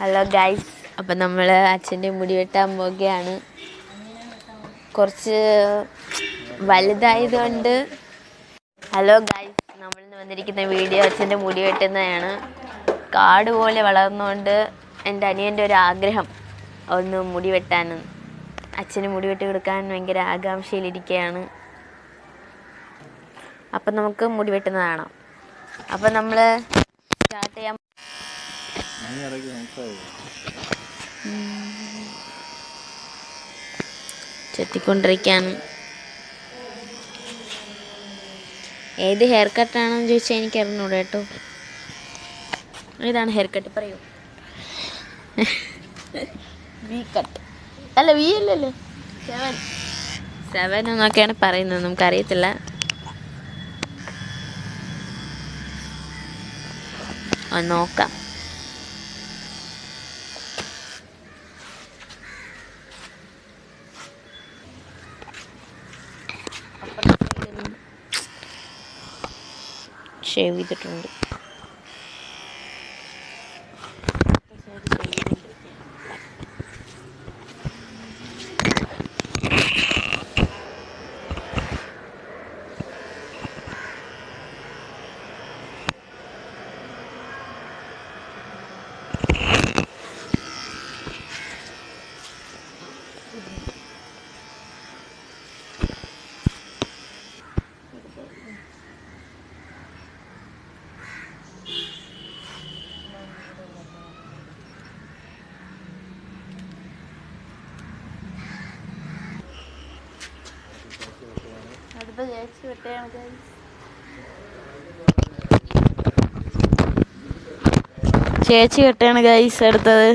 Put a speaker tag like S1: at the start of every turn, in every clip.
S1: Hello guys അപ്പം നമ്മൾ അച്ഛന്റെ മുടി വെട്ടാൻ പോവുകയാണ്. കുറച്ച് വലുതായതുകൊണ്ട്. ഹലോ ഗൈസ് നമ്മൾ ഇന്ന് വന്നിരിക്കുന്ന വീഡിയോ അച്ഛന്റെ മുടി വെട്ടുന്നതാണ്. കാട് പോലെ വളർന്നുകൊണ്ട് എന്റെ അനിയന്റെ ഒരു ആഗ്രഹം ഒന്ന് മുടി വെട്ടാനും. അച്ഛന് മുടി വെട്ടി കൊടുക്കാൻ ഭയങ്കര ആകാംക്ഷയിലിരിക്കുകയാണ് അപ്പം നമുക്ക് മുടി വെട്ടുന്നത് അപ്പം നമ്മൾ സ്റ്റാർട്ട് ചെയ്യാൻ
S2: നീ ഇടയ്ക്ക് സംസാരിക്കും
S1: ചെത്തിക്കൊണ്ടിരിക്കുകയാണ് ഏത് ഹെയർ കട്ടാണെന്ന് ചോദിച്ചാൽ എനിക്ക് അറിഞ്ഞൂടെ കേട്ടോ. ഏതാണ് ഹെയർ കട്ട് പറയൂ. വി കട്ട് അല്ല വി അല്ലല്ലോ. സെവൻ സെവൻ എന്നൊക്കെയാണ് പറയുന്നത് നമുക്കറിയത്തില്ല. നോക്കാം. ഷേവ് ചെയ്തിട്ടുണ്ട്. ചേച്ചി കെട്ടാണ് ഗൈസ് എടുത്തത്.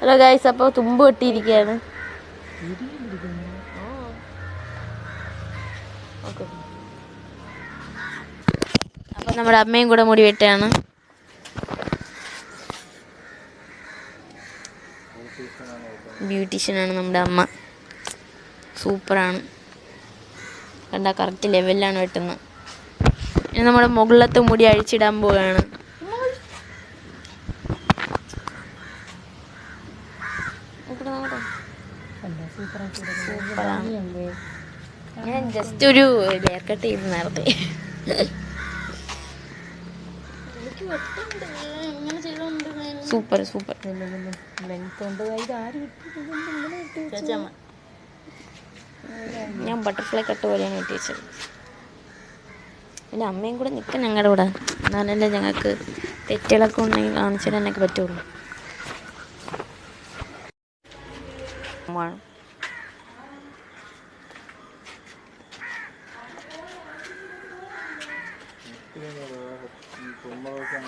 S1: ഹലോ ഗൈസ് അപ്പോൾ തുമ്പ് കെട്ടിയിരിക്കുകയാണ് അപ്പം നമ്മുടെ അമ്മയും കൂടെ മുടി വെട്ടാണ്. ബ്യൂട്ടീഷ്യനാണ് നമ്മുടെ അമ്മ. സൂപ്പറാണ്. കണ്ട കറക്റ്റ് ലെവലിലാണ് വെട്ടുന്നത് ഇനി നമ്മുടെ മുകളിലത്തെ മുടി അഴിച്ചിടാൻ പോവുകയാണ് ഞാൻ ജസ്റ്റ് ഒരു ഹെയർ കട്ട് ചെയ്ത് നേരത്തെ. Super super. ഞാൻ ബട്ടർഫ്ലൈ കട്ട് പോലെയാണ് വെട്ടിച്ചത് എന്റെ അമ്മയും കൂടെ നിൽക്കും ഞങ്ങളുടെ കൂടെ. എന്നാലല്ലേ ഞങ്ങൾക്ക് തെറ്റുകളൊക്കെ ഉണ്ടെങ്കിൽ കാണിച്ചു തരാനൊക്കെ പറ്റുള്ളൂ. അല്ല
S2: തുമ്മലൊക്കെ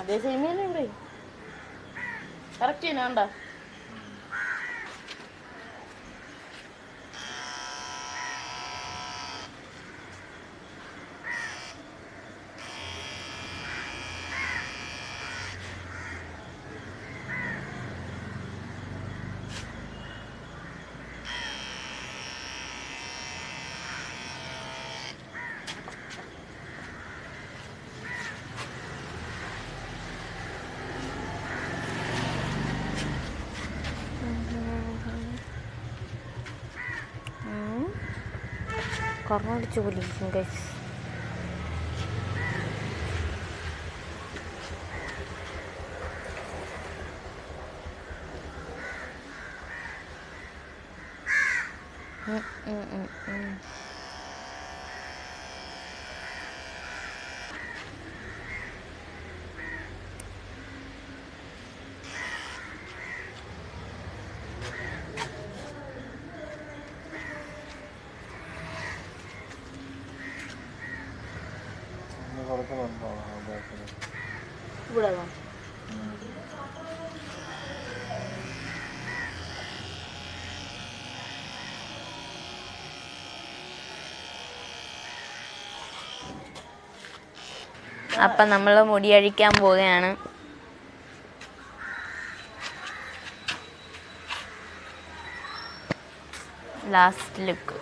S3: അതേ സെയിമല്ലേ ഇവിടെ? കറക്റ്റ് തന്നെ കണ്ടോ?
S1: കറണ്ടടിച്ച് പോലിരിക്കും ഗൈസ് ഉം, അപ്പൊ നമ്മൾ നമ്മൾ മുടി അഴിക്കാൻ പോവുകയാണ്. ലാസ്റ്റ് ലുക്ക്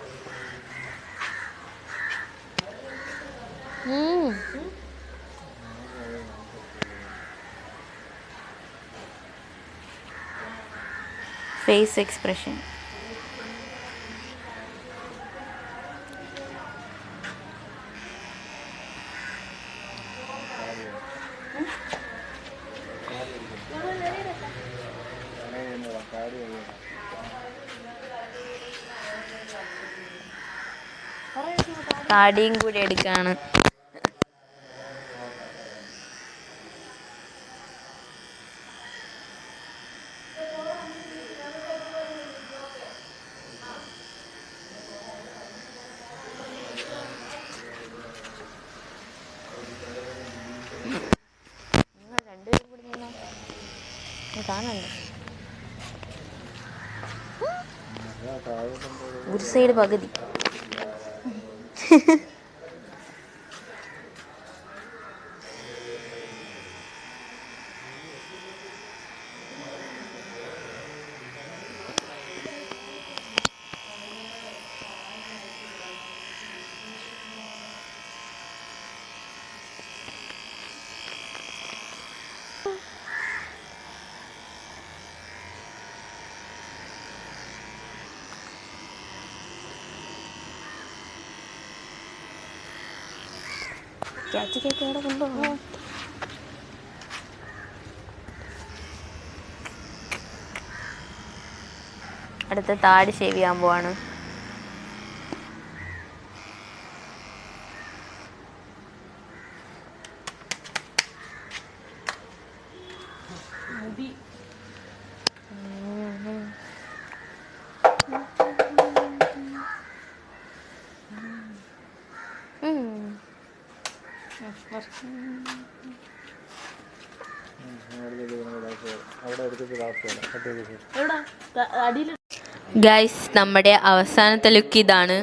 S1: ഫേസ് എക്സ്പ്രഷൻ താടിയും കൂടി എടുക്കാണ്. കാണണ്ടേ ഒരു സൈഡ് പകുതി. അവിടെ കൊണ്ടുപോകാം അടുത്ത താടി ഷേവ് ചെയ്യാൻ പോവാണ്
S3: മുടി
S1: ഉം.
S2: അവിടെ എടുത്തിട്ട് ലാസ്റ്റ് വേണം കട്ട് ചെയ്ത്
S3: എവിടാ അടിയിൽ
S1: ഗൈസ് നമ്മുടെ അവസാനത്തെ ലുക്ക് ഇതാണ്.